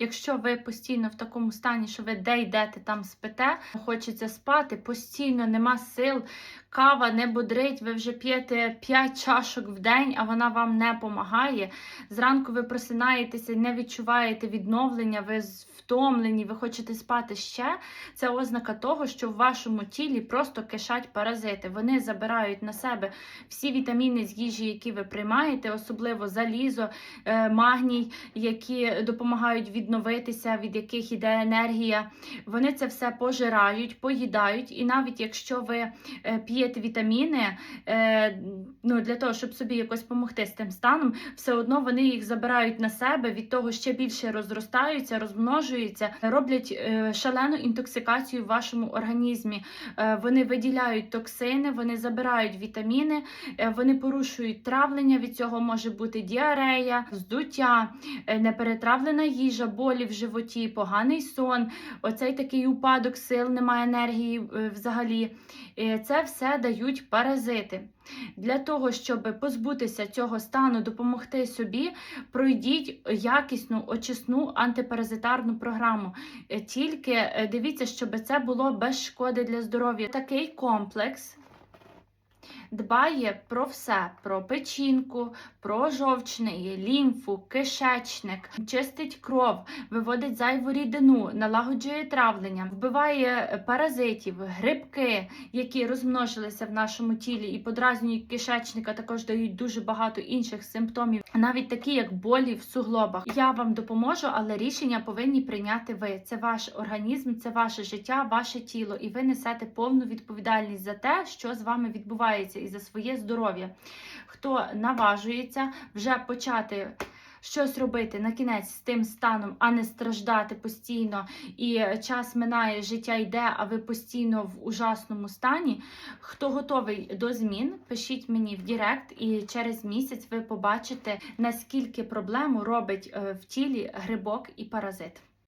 Якщо ви постійно в такому стані, що ви де йдете, там спите, хочеться спати, постійно нема сил, кава не бодрить, ви вже п'єте 5 чашок в день, а вона вам не допомагає. Зранку ви просинаєтеся, не відчуваєте відновлення, ви втомлені, ви хочете спати ще. Це ознака того, що в вашому тілі просто кишать паразити. Вони забирають на себе всі вітаміни з їжі, які ви приймаєте, особливо залізо, е, магній, які допомагають відновитися, від яких іде енергія. Вони це все пожирають, поїдають, і навіть якщо ви е, п'єте вітаміни, е, ну для того, щоб собі якось допомогти з тим станом, все одно вони їх забирають на себе, від того ще більше розростаються, розмножуються, роблять е, шалену інтоксикацію в вашому організмі. Вони виділяють токсини, вони забирають вітаміни, вони порушують травлення. Від цього може бути діарея, здуття, неперетравлена їжа, болі в животі, поганий сон, оцей такий упадок сил, немає енергії е, взагалі. Е, Це все дають паразити. Для того, щоб позбутися цього стану, допомогти собі, пройдіть якісну очисну антипаразитарну програму. Е, Тільки дивіться, щоб це було без шкоди для здоров'я. Такий комплекс. Дбає про все: про печінку, про жовчний, лімфу, кишечник, чистить кров, виводить зайву рідину, налагоджує травлення, вбиває паразитів, грибки, які розмножилися в нашому тілі і подразнюють кишечника, також дають дуже багато інших симптомів, навіть такі, як болі в суглобах. Я вам допоможу, але рішення повинні прийняти ви. Це ваш організм, це ваше життя, ваше тіло, і ви несете повну відповідальність за те, що з вами відбувається, і за своє здоров'я. Хто наважується вже почати. Щось робити на кінець з тим станом, а не страждати постійно, і час минає, життя йде, а ви постійно в ужасному стані. Хто готовий до змін, пишіть мені в Директ, і через місяць ви побачите, наскільки проблему робить е, в тілі грибок і паразит.